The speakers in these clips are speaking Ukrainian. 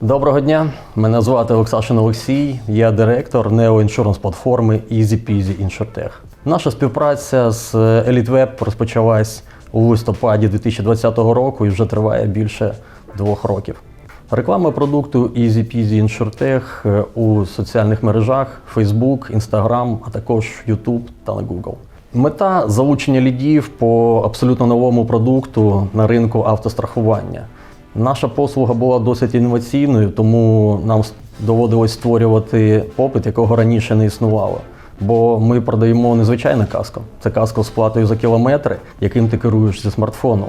Доброго дня, мене звати Олексашин Олексій, я директор неоіншуренс платформи EasyPeasy InsurTech. Наша співпраця з EliteWeb розпочалась у листопаді 2020 року і вже триває більше двох років. Реклама продукту EasyPeasy InsurTech е, у соціальних мережах Facebook, Instagram, а також YouTube та на Google. Мета залучення лідів по абсолютно новому продукту на ринку автострахування. Наша послуга була досить інноваційною, тому нам доводилось створювати попит, якого раніше не існувало. Бо ми продаємо не звичайне каско, це каско з платою за кілометри, яким ти керуєш зі смартфону.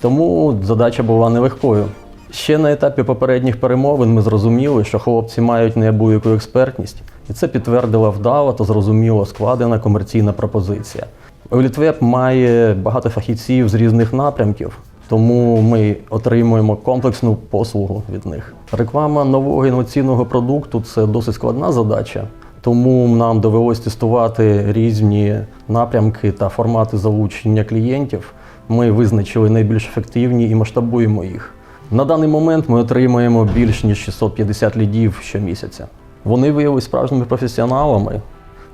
Тому задача була нелегкою. Ще на етапі попередніх перемовин ми зрозуміли, що хлопці мають неабияку експертність, і це підтвердила вдала та зрозуміло складена комерційна пропозиція. Олітвеб має багато фахівців з різних напрямків, тому ми отримуємо комплексну послугу від них. Реклама нового інноваційного продукту це досить складна задача, тому нам довелось тестувати різні напрямки та формати залучення клієнтів. Ми визначили найбільш ефективні і масштабуємо їх. На даний момент ми отримуємо більш ніж 650 лідів щомісяця. Вони виявилися справжніми професіоналами.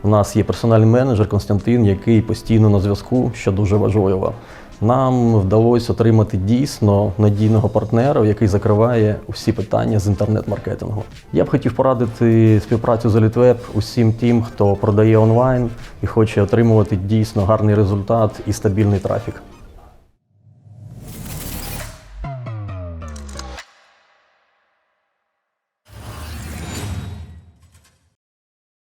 У нас є персональний менеджер Константин, який постійно на зв'язку, що дуже важливо. Нам вдалося отримати дійсно надійного партнера, який закриває усі питання з інтернет-маркетингу. Я б хотів порадити співпрацю з Elitweb усім тим, хто продає онлайн і хоче отримувати дійсно гарний результат і стабільний трафік.